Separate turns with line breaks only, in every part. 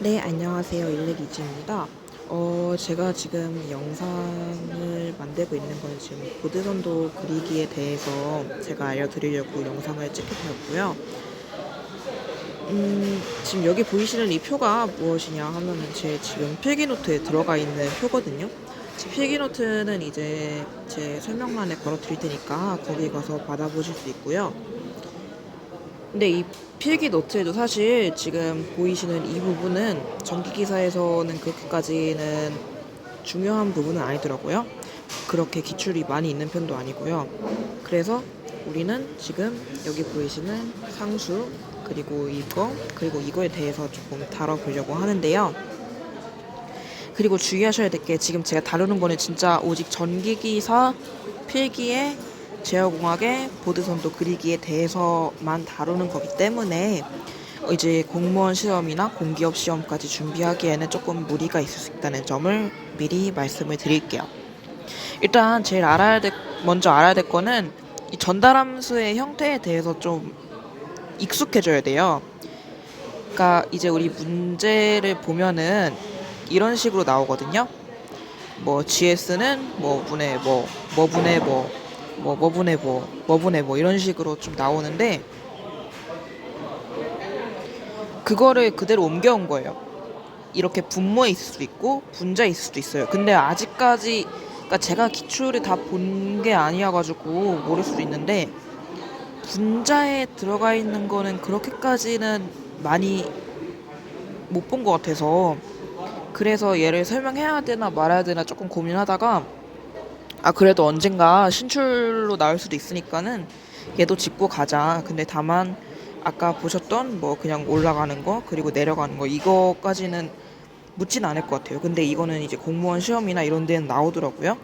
네, 안녕하세요. 일렉이지입니다. 어, 제가 지금 영상을 만들고 있는 건 지금 보드선도 그리기에 대해서 제가 알려드리려고 영상을 찍게 되었고요. 음, 지금 여기 보이시는 이 표가 무엇이냐 하면은 제 지금 필기노트에 들어가 있는 표거든요. 제 필기노트는 이제 제 설명란에 걸어 드릴 테니까 거기 가서 받아보실 수 있고요. 근데 이 필기 노트에도 사실 지금 보이시는 이 부분은 전기 기사에서는 그렇게까지는 중요한 부분은 아니더라고요. 그렇게 기출이 많이 있는 편도 아니고요. 그래서 우리는 지금 여기 보이시는 상수 그리고 이거 그리고 이거에 대해서 조금 다뤄보려고 하는데요. 그리고 주의하셔야 될 게 지금 제가 다루는 거는 진짜 오직 전기기사 필기의 제어공학의 보드선도 그리기에 대해서만 다루는 거기 때문에 어, 이제 공무원 시험이나 공기업 시험까지 준비하기에는 조금 무리가 있을 수 있다는 점을 미리 말씀을 드릴게요. 일단 제일 알아야 될, 먼저 알아야 될 거는 이 전달함수의 형태에 대해서 좀 익숙해져야 돼요. 그러니까 이제 우리 문제를 보면은 이런 식으로 나오거든요. 뭐 GS는 뭐 분의 뭐, 뭐 분의 뭐, 뭐, 뭐 분의 뭐, 뭐 분의 뭐 이런 식으로 좀 나오는데 그거를 그대로 옮겨온 거예요. 이렇게 분모에 있을 수도 있고 분자에 있을 수도 있어요. 근데 아직까지 그러니까 제가 기출을 다 본 게 아니어가지고 모를 수도 있는데 분자에 들어가 있는 거는 그렇게까지는 많이 못 본 것 같아서 그래서 얘를 설명해야 되나 말아야 되나 조금 고민하다가 아 그래도 언젠가 신출로 나올 수도 있으니까는 얘도 짚고 가자. 근데 다만 아까 보셨던 뭐 그냥 올라가는 거 그리고 내려가는 거 이거까지는 묻진 않을 것 같아요. 근데 이거는 이제 공무원 시험이나 이런 데는 나오더라고요.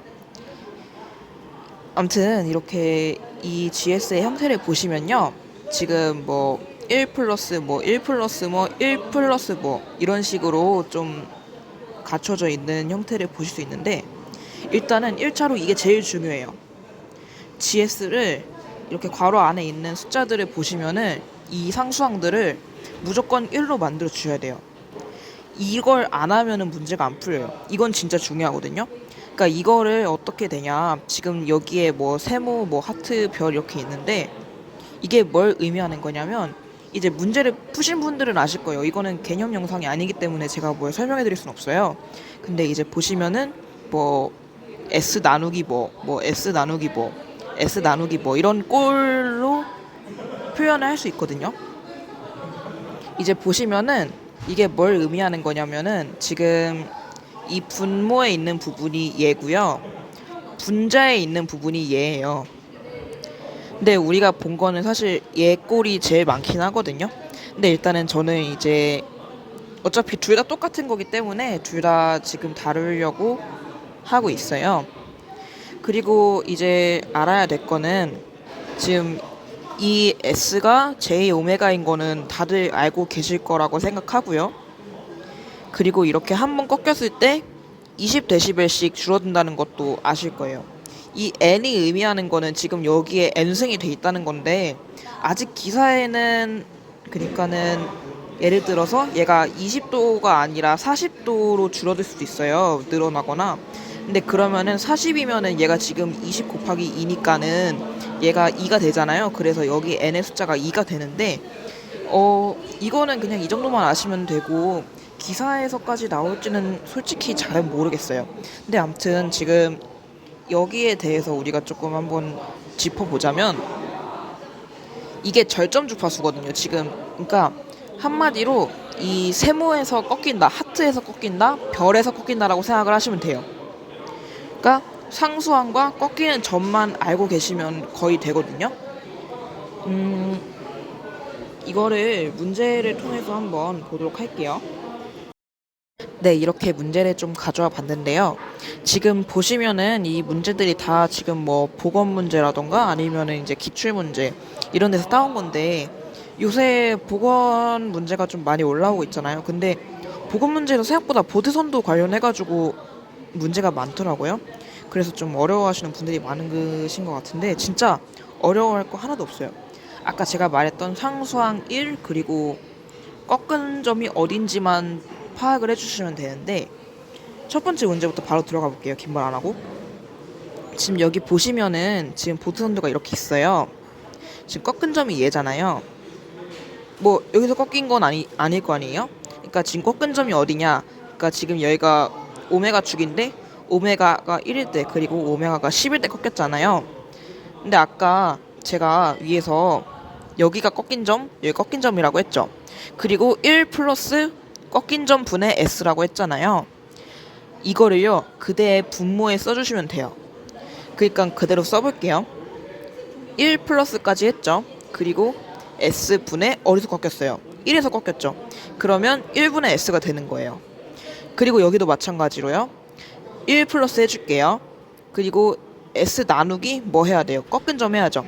아무튼 이렇게 이 GS의 형태를 보시면요. 지금 뭐 1 플러스 뭐 1 플러스 뭐 1 플러스 뭐 이런 식으로 좀 갖춰져 있는 형태를 보실 수 있는데 일단은 1차로 이게 제일 중요해요. GS를 이렇게 괄호 안에 있는 숫자들을 보시면은 이 상수항들을 무조건 1로 만들어 주셔야 돼요. 이걸 안 하면은 문제가 안 풀려요. 이건 진짜 중요하거든요. 그러니까 이거를 어떻게 되냐. 지금 여기에 뭐 세모, 뭐 하트, 별 이렇게 있는데 이게 뭘 의미하는 거냐면 이제 문제를 푸신 분들은 아실 거예요. 이거는 개념 영상이 아니기 때문에 제가 뭘 설명해 드릴 수는 없어요. 근데 이제 보시면은 뭐 S 나누기 뭐, 뭐 S 나누기 뭐, S 나누기 뭐 이런 꼴로 표현을 할 수 있거든요. 이제 보시면은 이게 뭘 의미하는 거냐면은 지금 이 분모에 있는 부분이 얘고요. 분자에 있는 부분이 얘예요. 근데 우리가 본 거는 사실 얘 꼴이 제일 많긴 하거든요. 근데 일단은 저는 이제 어차피 둘 다 똑같은 거기 때문에 둘 다 지금 다루려고 하고 있어요. 그리고 이제 알아야 될 거는 지금 이 S가 J 오메가인 거는 다들 알고 계실 거라고 생각하고요. 그리고 이렇게 한 번 꺾였을 때 20데시벨씩 줄어든다는 것도 아실 거예요. 이 N이 의미하는 거는 지금 여기에 N승이 돼 있다는 건데 아직 기사에는 그러니까는 예를 들어서 얘가 20도가 아니라 40도로 줄어들 수도 있어요. 늘어나거나. 근데 그러면은 40이면은 얘가 지금 20 곱하기 2니까는 얘가 2가 되잖아요. 그래서 여기 n의 숫자가 2가 되는데 어 이거는 그냥 이 정도만 아시면 되고 기사에서까지 나올지는 솔직히 잘 모르겠어요. 근데 아무튼 지금 여기에 대해서 우리가 조금 한번 짚어보자면 이게 절점 주파수거든요. 지금 그러니까 한마디로 이 세모에서 꺾인다, 하트에서 꺾인다, 별에서 꺾인다라고 생각을 하시면 돼요. 그러니까 상수항과 꺾이는 점만 알고 계시면 거의 되거든요. 음, 이거를 문제를 통해서 한번 보도록 할게요. 네, 이렇게 문제를 좀 가져와 봤는데요. 지금 보시면은 이 문제들이 다 지금 뭐 보건 문제라던가 아니면은 이제 기출 문제 이런 데서 따온 건데 요새 보건 문제가 좀 많이 올라오고 있잖아요. 근데 보건 문제도 생각보다 보드선도 관련해가지고 문제가 많더라고요. 그래서 좀 어려워하시는 분들이 많으신 것 같은데 진짜 어려워할 거 하나도 없어요. 아까 제가 말했던 상수항 1 그리고 꺾은 점이 어딘지만 파악을 해주시면 되는데 첫 번째 문제부터 바로 들어가 볼게요. 긴 말 안 하고. 지금 여기 보시면은 지금 보트 선두가 이렇게 있어요. 지금 꺾은 점이 얘잖아요. 뭐 여기서 꺾인 건 아니 아닐 거 아니에요? 그러니까 지금 꺾은 점이 어디냐? 그러니까 지금 여기가 오메가 축인데 오메가가 1일 때 그리고 오메가가 10일 때 꺾였잖아요. 근데 아까 제가 위에서 여기가 꺾인 점, 여기 꺾인 점이라고 했죠. 그리고 1 플러스 꺾인 점 분의 s라고 했잖아요. 이거를요 그대의 분모에 써주시면 돼요. 그러니까 그대로 써볼게요. 1 플러스까지 했죠. 그리고 s 분의 어디서 꺾였어요? 1에서 꺾였죠. 그러면 1분의 s가 되는 거예요. 그리고 여기도 마찬가지로요. 1 플러스 해줄게요. 그리고 s 나누기 뭐 해야 돼요? 꺾은 점 해야죠.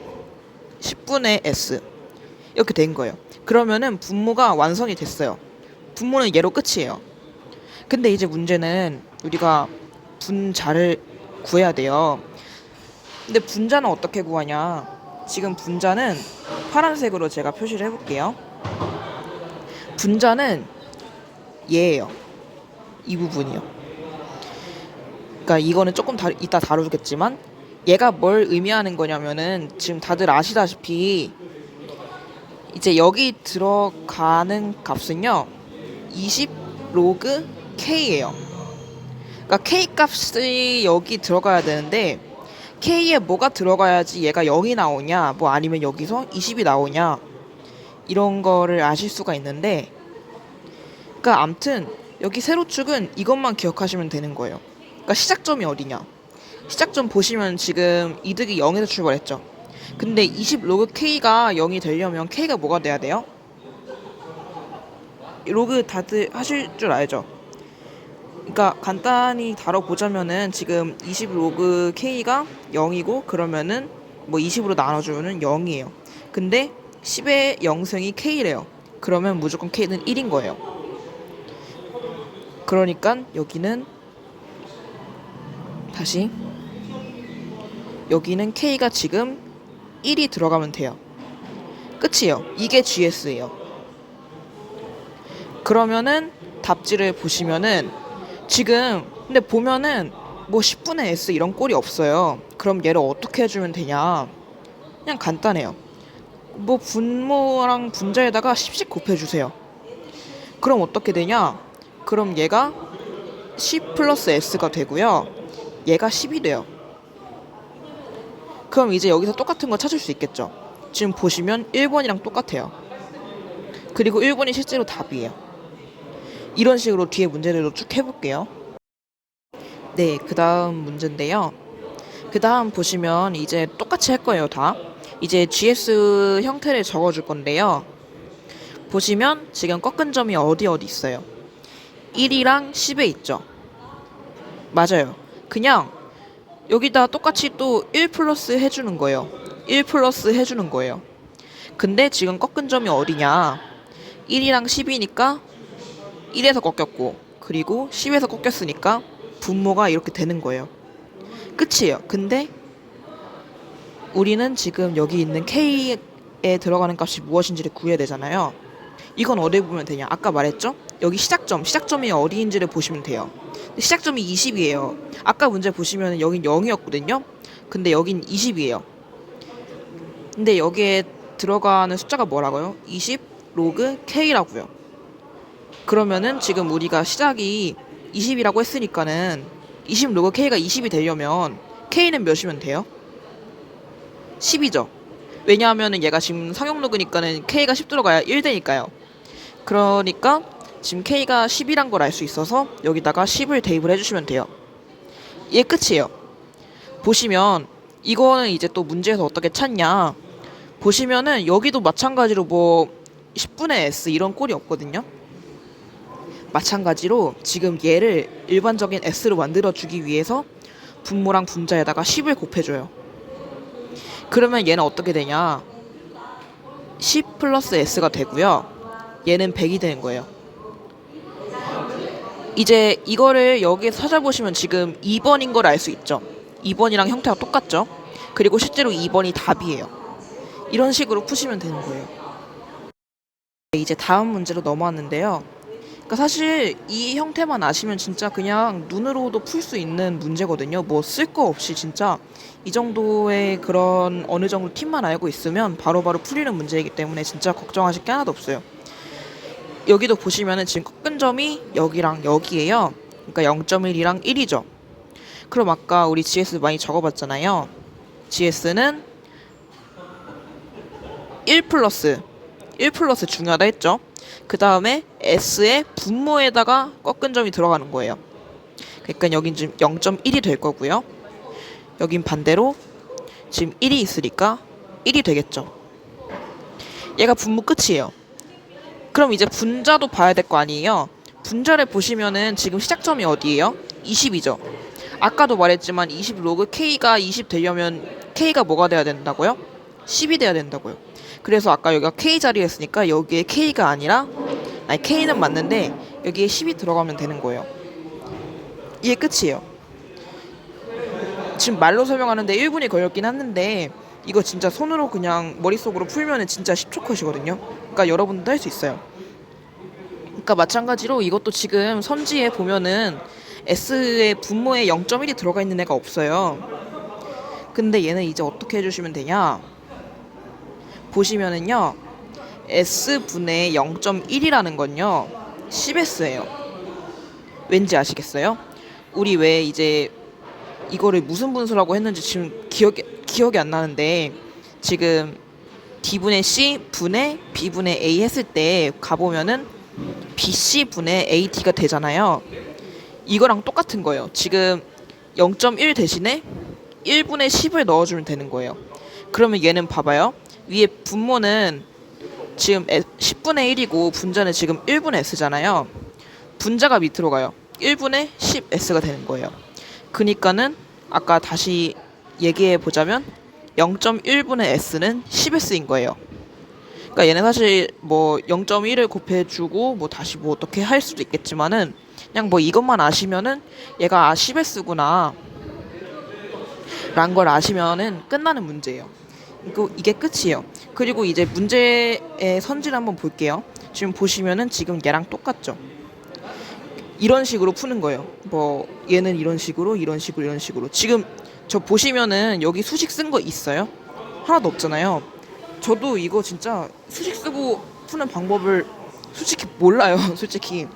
10분의 s 이렇게 된 거예요. 그러면은 분모가 완성이 됐어요. 분모는 얘로 끝이에요. 근데 이제 문제는 우리가 분자를 구해야 돼요. 근데 분자는 어떻게 구하냐? 지금 분자는 파란색으로 제가 표시를 해볼게요. 분자는 얘예요. 이 부분이요. 그러니까 이거는 조금 다, 이따 다루겠지만 얘가 뭘 의미하는 거냐면은 지금 다들 아시다시피 이제 여기 들어가는 값은요 20 로그 k예요. 그러니까 k 값이 여기 들어가야 되는데 k에 뭐가 들어가야지 얘가 0이 나오냐 뭐 아니면 여기서 20이 나오냐 이런 거를 아실 수가 있는데 그러니까 암튼 여기 세로축은 이것만 기억하시면 되는 거예요. 그러니까 시작점이 어디냐 시작점 보시면 지금 이득이 0에서 출발했죠. 근데 20 로그 k가 0이 되려면 k가 뭐가 돼야 돼요? 로그 다들 하실 줄 알죠? 그러니까 간단히 다뤄보자면은 지금 20 로그 k가 0이고 그러면은 뭐 20으로 나눠주면은 0이에요. 근데 10의 0승이 k래요. 그러면 무조건 k는 1인 거예요. 그러니까 여기는 다시 여기는 k가 지금 1이 들어가면 돼요. 끝이에요. 이게 GS예요. 그러면은 답지를 보시면은 지금 근데 보면은 뭐 10분의 S 이런 꼴이 없어요. 그럼 얘를 어떻게 해주면 되냐? 그냥 간단해요. 뭐 분모랑 분자에다가 10씩 곱해주세요. 그럼 어떻게 되냐? 그럼 얘가 10 플러스 S가 되고요. 얘가 10이 돼요. 그럼 이제 여기서 똑같은 거 찾을 수 있겠죠? 지금 보시면 1번이랑 똑같아요. 그리고 1번이 실제로 답이에요. 이런 식으로 뒤에 문제들도 쭉 해볼게요. 네, 그 다음 문제인데요. 그 다음 보시면 이제 똑같이 할 거예요, 다. 이제 GS 형태를 적어줄 건데요. 보시면 지금 꺾은 점이 어디 어디 있어요. 1이랑 10에 있죠. 맞아요. 그냥 여기다 똑같이 또 1 플러스 해주는 거예요. 1 플러스 해주는 거예요. 근데 지금 꺾은 점이 어디냐? 1이랑 10이니까 1에서 꺾였고 그리고 10에서 꺾였으니까 분모가 이렇게 되는 거예요. 끝이에요. 근데 우리는 지금 여기 있는 k에 들어가는 값이 무엇인지를 구해야 되잖아요. 이건 어디에 보면 되냐? 아까 말했죠? 여기 시작점, 시작점이 어디인지를 보시면 돼요. 시작점이 20이에요. 아까 문제 보시면 여긴 0이었거든요. 근데 여긴 20이에요. 근데 여기에 들어가는 숫자가 뭐라고요? 20 로그 k라고요. 그러면은 지금 우리가 시작이 20이라고 했으니까는 20 로그 k가 20이 되려면 k는 몇이면 돼요? 10이죠. 왜냐하면은 얘가 지금 상용 로그니까는 k가 10 들어가야 1 되니까요. 그러니까 지금 k가 10이란 걸 알 수 있어서 여기다가 10을 대입을 해주시면 돼요. 얘 끝이에요. 보시면 이거는 이제 또 문제에서 어떻게 찾냐 보시면은 여기도 마찬가지로 뭐 10분의 s 이런 꼴이 없거든요. 마찬가지로 지금 얘를 일반적인 s로 만들어 주기 위해서 분모랑 분자에다가 10을 곱해줘요. 그러면 얘는 어떻게 되냐? 10 플러스 s가 되고요. 얘는 100이 되는 거예요. 이제 이거를 여기에 찾아보시면 지금 2번인 걸 알 수 있죠. 2번이랑 형태가 똑같죠. 그리고 실제로 2번이 답이에요. 이런 식으로 푸시면 되는 거예요. 이제 다음 문제로 넘어왔는데요. 그러니까 사실 이 형태만 아시면 진짜 그냥 눈으로도 풀 수 있는 문제거든요. 뭐 쓸 거 없이 진짜 이 정도의 그런 어느 정도 팁만 알고 있으면 바로바로 풀리는 문제이기 때문에 진짜 걱정하실 게 하나도 없어요. 여기도 보시면은 지금 꺾은 점이 여기랑 여기에요. 그러니까 0.1이랑 1이죠. 그럼 아까 우리 GS 많이 적어봤잖아요. GS는 1 플러스 1 플러스 중요하다 했죠. 그 다음에 S의 분모에다가 꺾은 점이 들어가는 거예요. 그러니까 여긴 지금 0.1이 될 거고요. 여긴 반대로 지금 1이 있으니까 1이 되겠죠. 얘가 분모 끝이에요. 그럼 이제 분자도 봐야 될 거 아니에요. 분자를 보시면은 지금 시작점이 어디예요? 20이죠. 아까도 말했지만 20 로그 K가 20 되려면 K가 뭐가 돼야 된다고요? 10이 돼야 된다고요. 그래서 아까 여기가 K 자리였으니까 여기에 K가 아니라 아니 K는 맞는데 여기에 10이 들어가면 되는 거예요. 이게 끝이에요. 지금 말로 설명하는데 1분이 걸렸긴 했는데 이거 진짜 손으로 그냥 머릿속으로 풀면은 진짜 10초 컷이거든요. 그러니까 여러분도 할 수 있어요. 그러니까 마찬가지로 이것도 지금 선지에 보면은 S의 분모에 0.1이 들어가 있는 애가 없어요. 근데 얘는 이제 어떻게 해주시면 되냐? 보시면은요, S분의 0.1이라는 건요, 10S예요. 왠지 아시겠어요? 우리 왜 이제 이거를 무슨 분수라고 했는지 지금 기억이, 기억이 안 나는데, 지금 D분의 C 분의 B분의 A 했을 때 가보면은 BC 분의 AD가 되잖아요. 이거랑 똑같은 거예요. 지금 0.1 대신에 1분의 10을 넣어주면 되는 거예요. 그러면 얘는 봐봐요. 위에 분모는 지금 10분의 1이고 분자는 지금 1분의 S잖아요. 분자가 밑으로 가요. 1분의 10S가 되는 거예요. 그니까는 아까 다시 얘기해 보자면 0.1분의 S는 10S인 거예요. 그러니까 얘는 사실 뭐 0.1을 곱해주고 뭐 다시 뭐 어떻게 할 수도 있겠지만은 그냥 뭐 이것만 아시면은 얘가 아 10S구나 라는 걸 아시면은 끝나는 문제예요. 이거 이게 끝이에요. 그리고 이제 문제의 선지를 한번 볼게요. 지금 보시면은 지금 얘랑 똑같죠. 이런 식으로 푸는 거예요. 뭐 얘는 이런 식으로 이런 식으로 이런 식으로 지금 저 보시면은 여기 수식 쓴 거 있어요? 하나도 없잖아요. 저도 이거 진짜 수식 쓰고 푸는 방법을 솔직히 몰라요. 솔직히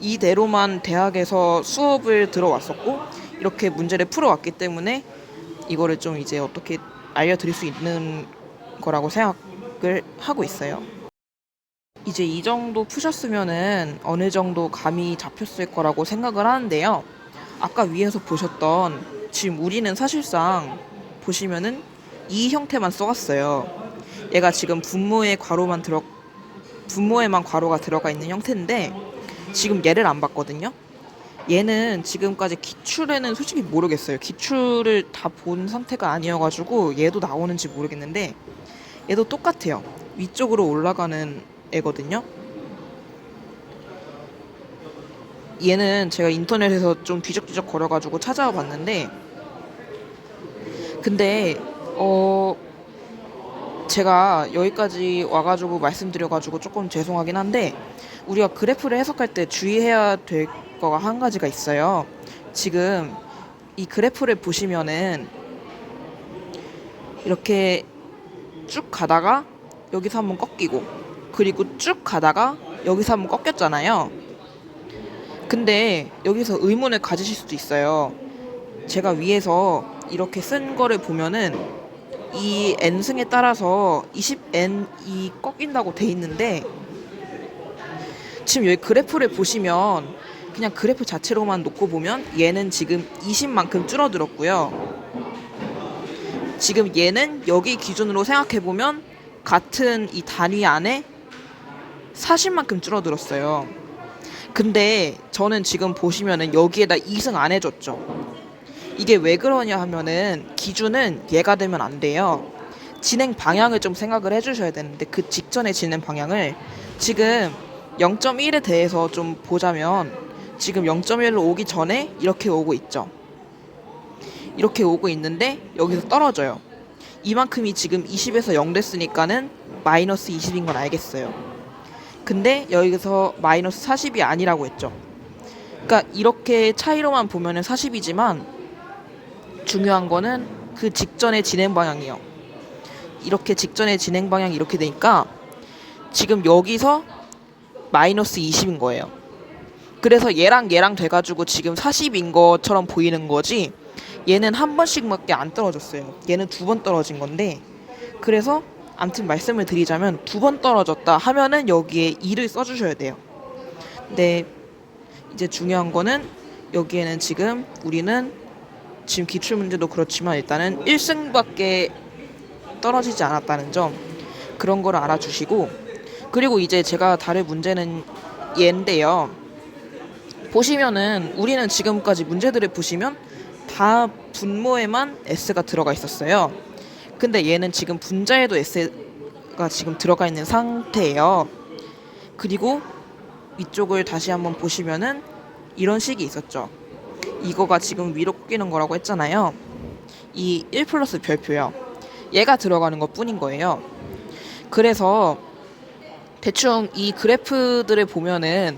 이대로만 대학에서 수업을 들어왔었고 이렇게 문제를 풀어왔기 때문에 이거를 좀 이제 어떻게 알려드릴 수 있는 거라고 생각을 하고 있어요. 이제 이 정도 푸셨으면은 어느 정도 감이 잡혔을 거라고 생각을 하는데요. 아까 위에서 보셨던 지금 우리는 사실상 보시면은 이 형태만 써왔어요. 얘가 지금 분모에 괄호만 들어 분모에만 괄호가 들어가 있는 형태인데 지금 얘를 안 봤거든요. 얘는 지금까지 기출에는 솔직히 모르겠어요. 기출을 다 본 상태가 아니어가지고 얘도 나오는지 모르겠는데 얘도 똑같아요. 위쪽으로 올라가는 애거든요. 얘는 제가 인터넷에서 좀 뒤적뒤적 거려가지고 찾아와 봤는데 근데 어 제가 여기까지 와가지고 말씀드려가지고 조금 죄송하긴 한데 우리가 그래프를 해석할 때 주의해야 될 거가 한 가지가 있어요. 지금 이 그래프를 보시면은 이렇게 쭉 가다가 여기서 한번 꺾이고 그리고 쭉 가다가 여기서 한번 꺾였잖아요. 근데 여기서 의문을 가지실 수도 있어요. 제가 위에서 이렇게 쓴 거를 보면은 이 n승에 따라서 20n이 꺾인다고 돼 있는데 지금 여기 그래프를 보시면 그냥 그래프 자체로만 놓고 보면 얘는 지금 20만큼 줄어들었고요. 지금 얘는 여기 기준으로 생각해 보면 같은 이 단위 안에 40만큼 줄어들었어요. 근데 저는 지금 보시면은 여기에다 2승 안 해줬죠. 이게 왜 그러냐 하면은 기준은 얘가 되면 안 돼요. 진행 방향을 좀 생각을 해주셔야 되는데 그 직전의 진행 방향을 지금 0.1에 대해서 좀 보자면 지금 0.1로 오기 전에 이렇게 오고 있죠. 이렇게 오고 있는데 여기서 떨어져요. 이만큼이 지금 20에서 0 됐으니까는 마이너스 20인 건 알겠어요. 근데 여기서 마이너스 40이 아니라고 했죠. 그러니까 이렇게 차이로만 보면은 40이지만 중요한 거는 그 직전의 진행 방향이요. 이렇게 직전의 진행 방향이 이렇게 되니까 지금 여기서 마이너스 20인 거예요. 그래서 얘랑 얘랑 돼가지고 지금 40인 것처럼 보이는 거지 얘는 한 번씩밖에 안 떨어졌어요. 얘는 두 번 떨어진 건데 그래서 암튼 말씀을 드리자면 두 번 떨어졌다 하면은 여기에 2를 써주셔야 돼요. 근데 이제 중요한 거는 여기에는 지금 우리는 지금 기출 문제도 그렇지만 일단은 1승밖에 떨어지지 않았다는 점 그런 걸 알아주시고 그리고 이제 제가 다룰 문제는 얘인데요. 보시면은 우리는 지금까지 문제들을 보시면 다 분모에만 S가 들어가 있었어요. 근데 얘는 지금 분자에도 S가 지금 들어가 있는 상태예요. 그리고 위쪽을 다시 한번 보시면은 이런 식이 있었죠. 이거가 지금 위로 꺾이는 거라고 했잖아요. 이 1 플러스 별표요. 얘가 들어가는 것 뿐인 거예요. 그래서 대충 이 그래프들을 보면은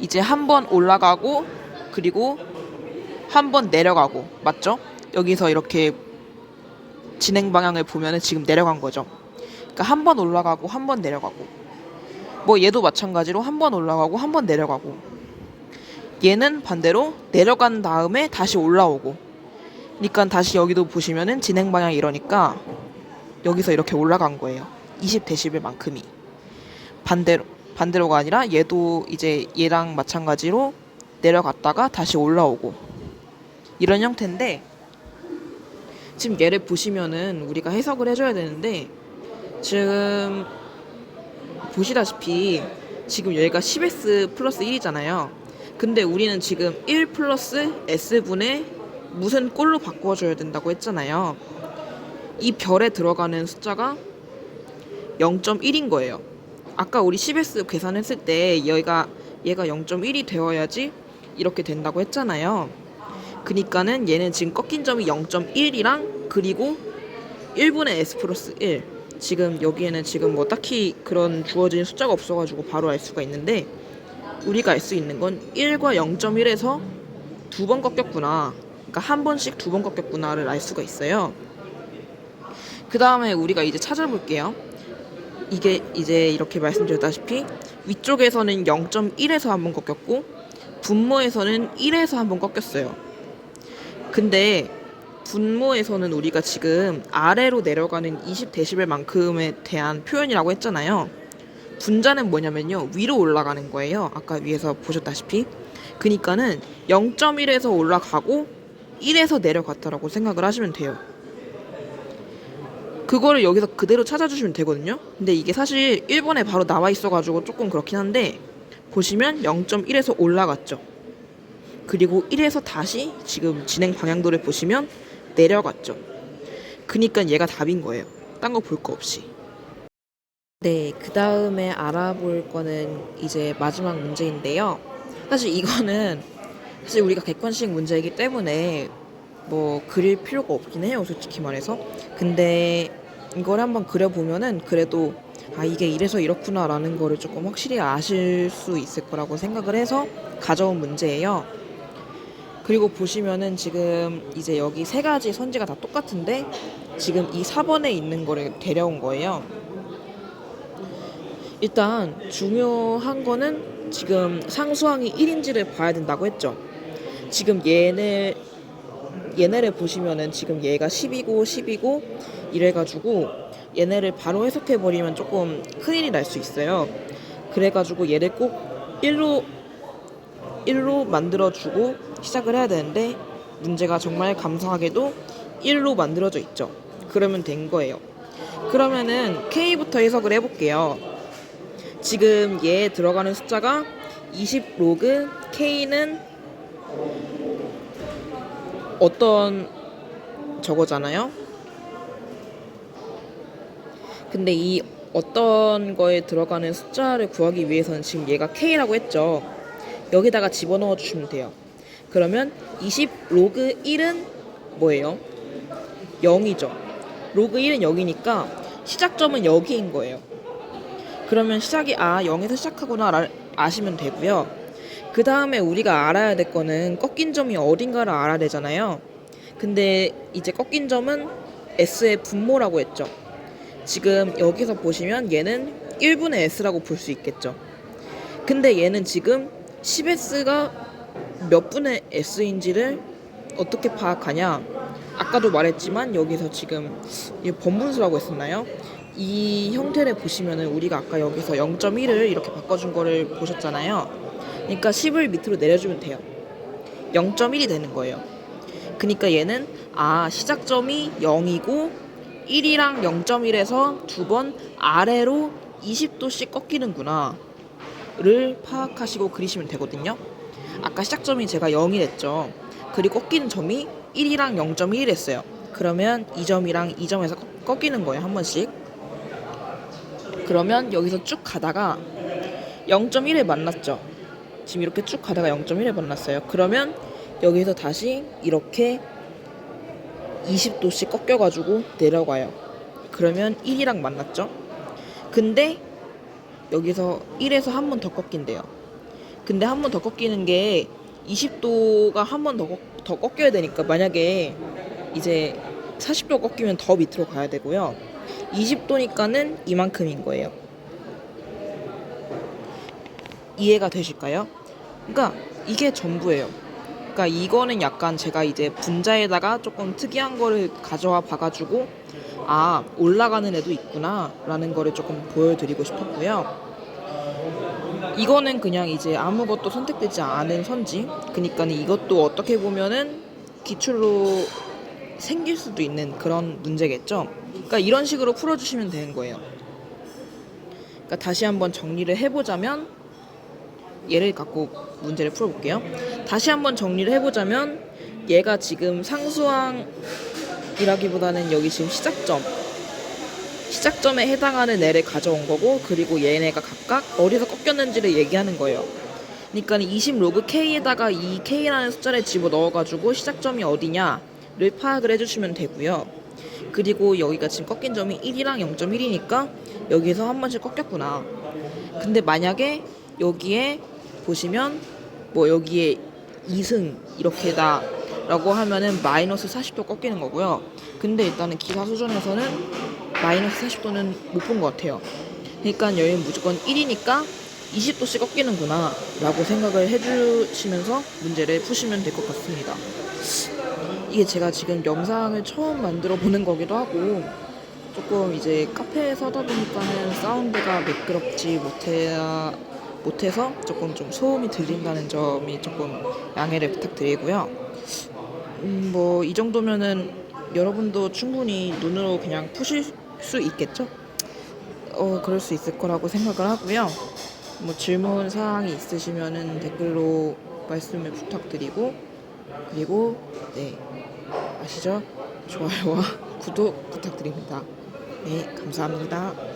이제 한 번 올라가고 그리고 한 번 내려가고 맞죠? 여기서 이렇게 진행 방향을 보면은 지금 내려간 거죠. 그러니까 한 번 올라가고 한 번 내려가고 뭐 얘도 마찬가지로 한 번 올라가고 한 번 내려가고 얘는 반대로 내려간 다음에 다시 올라오고 그러니까 다시 여기도 보시면은 진행 방향이 이러니까 여기서 이렇게 올라간 거예요. 20데시벨만큼이 반대로 반대로가 아니라 얘도 이제 얘랑 마찬가지로 내려갔다가 다시 올라오고 이런 형태인데 지금 얘를 보시면은 우리가 해석을 해줘야 되는데 지금 보시다시피 지금 얘가 10s 플러스 1이잖아요. 근데 우리는 지금 1 플러스 s분의 무슨 꼴로 바꿔줘야 된다고 했잖아요. 이 별에 들어가는 숫자가 0.1인 거예요. 아까 우리 10s 계산했을 때 얘가 얘가 0.1이 되어야지 이렇게 된다고 했잖아요. 그니까는 얘는 지금 꺾인 점이 0.1이랑 그리고 1분의 s 플러스 1. 지금 여기에는 지금 뭐 딱히 그런 주어진 숫자가 없어가지고 바로 알 수가 있는데 우리가 알 수 있는 건 1과 0.1에서 두 번 꺾였구나. 그러니까 한 번씩 두 번 꺾였구나를 알 수가 있어요. 그 다음에 우리가 이제 찾아볼게요. 이게 이제 이렇게 말씀드렸다시피 위쪽에서는 0.1에서 한 번 꺾였고 분모에서는 1에서 한 번 꺾였어요. 근데 분모에서는 우리가 지금 아래로 내려가는 20데시벨만큼에 대한 표현이라고 했잖아요. 분자는 뭐냐면요. 위로 올라가는 거예요. 아까 위에서 보셨다시피. 그니까는 0.1에서 올라가고 1에서 내려갔다라고 생각을 하시면 돼요. 그거를 여기서 그대로 찾아주시면 되거든요. 근데 이게 사실 1번에 바로 나와 있어가지고 조금 그렇긴 한데 보시면 0.1에서 올라갔죠. 그리고 1에서 다시 지금 진행 방향도를 보시면 내려갔죠. 그니까 얘가 답인 거예요. 딴 거 볼 거 없이. 네, 그 다음에 알아볼 거는 이제 마지막 문제인데요. 사실 이거는 사실 우리가 객관식 문제이기 때문에 뭐 그릴 필요가 없긴 해요, 솔직히 말해서. 근데 이걸 한번 그려보면은 그래도 아 이게 이래서 이렇구나라는 거를 조금 확실히 아실 수 있을 거라고 생각을 해서 가져온 문제예요. 그리고 보시면은 지금 이제 여기 세 가지 선지가 다 똑같은데 지금 이 4번에 있는 거를 데려온 거예요. 일단 중요한 거는 지금 상수항이 1인지를 봐야 된다고 했죠. 지금 얘네 얘네를 보시면은 지금 얘가 10이고 10이고 이래가지고 얘네를 바로 해석해 버리면 조금 큰일이 날 수 있어요. 그래가지고 얘를 꼭 1로 1로 만들어주고 시작을 해야 되는데 문제가 정말 감사하게도 1로 만들어져 있죠. 그러면 된 거예요. 그러면은 K부터 해석을 해볼게요. 지금 얘에 들어가는 숫자가 20 로그 K는 어떤 저거잖아요. 근데 이 어떤 거에 들어가는 숫자를 구하기 위해서는 지금 얘가 K라고 했죠. 여기다가 집어넣어 주시면 돼요. 그러면 20 로그 1은 뭐예요? 0이죠. 로그 1은 0이니까 시작점은 여기인 거예요. 그러면 시작이 아 0에서 시작하구나 라- 아시면 되고요. 그 다음에 우리가 알아야 될 거는 꺾인 점이 어딘가를 알아야 되잖아요. 근데 이제 꺾인 점은 S의 분모라고 했죠. 지금 여기서 보시면 얘는 1분의 S라고 볼 수 있겠죠. 근데 얘는 지금 10S가 몇 분의 S인지를 어떻게 파악하냐? 아까도 말했지만 여기서 지금 이 번분수라고 했었나요? 이 형태를 보시면은 우리가 아까 여기서 0.1을 이렇게 바꿔준 거를 보셨잖아요. 그러니까 10을 밑으로 내려주면 돼요. 0.1이 되는 거예요. 그러니까 얘는 아 시작점이 0이고 1이랑 0.1에서 두 번 아래로 20도씩 꺾이는구나 를 파악하시고 그리시면 되거든요. 아까 시작점이 제가 0이 됐죠. 그리고 꺾이는 점이 1이랑 0.1 했어요. 그러면 이 점이랑 이 점에서 꺾- 꺾이는 거예요. 한 번씩. 그러면 여기서 쭉 가다가 0.1에 만났죠. 지금 이렇게 쭉 가다가 0.1에 만났어요. 그러면 여기서 다시 이렇게 20도씩 꺾여가지고 내려가요. 그러면 1이랑 만났죠. 근데 여기서 1에서 한 번 더 꺾인대요. 근데 한 번 더 꺾이는 게 20도가 한 번 더 더 꺾여야 되니까 만약에 이제 40도 꺾이면 더 밑으로 가야 되고요. 20도니까는 이만큼인 거예요. 이해가 되실까요? 그러니까 이게 전부예요. 그러니까 이거는 약간 제가 이제 분자에다가 조금 특이한 거를 가져와 봐가지고 아 올라가는 애도 있구나라는 거를 조금 보여드리고 싶었고요. 이거는 그냥 이제 아무것도 선택되지 않은 선지. 그러니까 이것도 어떻게 보면은 기출로 생길 수도 있는 그런 문제겠죠. 그러니까 이런 식으로 풀어주시면 되는 거예요. 그러니까 다시 한번 정리를 해보자면 얘를 갖고 문제를 풀어볼게요. 다시 한번 정리를 해보자면 얘가 지금 상수항이라기보다는 여기 지금 시작점 시작점에 해당하는 애를 가져온 거고 그리고 얘네가 각각 어디서 꺾였는지를 얘기하는 거예요. 그러니까 20 로그 k에다가 이 k라는 숫자를 집어 넣어가지고 시작점이 어디냐 를 파악을 해주시면 되고요. 그리고 여기가 지금 꺾인 점이 1이랑 0.1이니까 여기서 한 번씩 꺾였구나. 근데 만약에 여기에 보시면 뭐 여기에 2승 이렇게다 라고 하면은 마이너스 40도 꺾이는 거고요. 근데 일단은 기사 수준에서는 마이너스 40도는 못 본 것 같아요. 그러니까 여기는 무조건 1이니까 20도씩 꺾이는구나 라고 생각을 해주시면서 문제를 푸시면 될 것 같습니다. 이게 제가 지금 영상을 처음 만들어 보는 거기도 하고 조금 이제 카페에 서다 보니까는 사운드가 매끄럽지 못해 못해서 조금 좀 소음이 들린다는 점이 조금 양해를 부탁드리고요. 음, 뭐 이 정도면은 여러분도 충분히 눈으로 그냥 푸실 수 있겠죠? 어 그럴 수 있을 거라고 생각을 하고요. 뭐 질문 사항이 있으시면은 댓글로 말씀을 부탁드리고 그리고 네 아시죠? 좋아요와 구독 부탁드립니다. 네 감사합니다.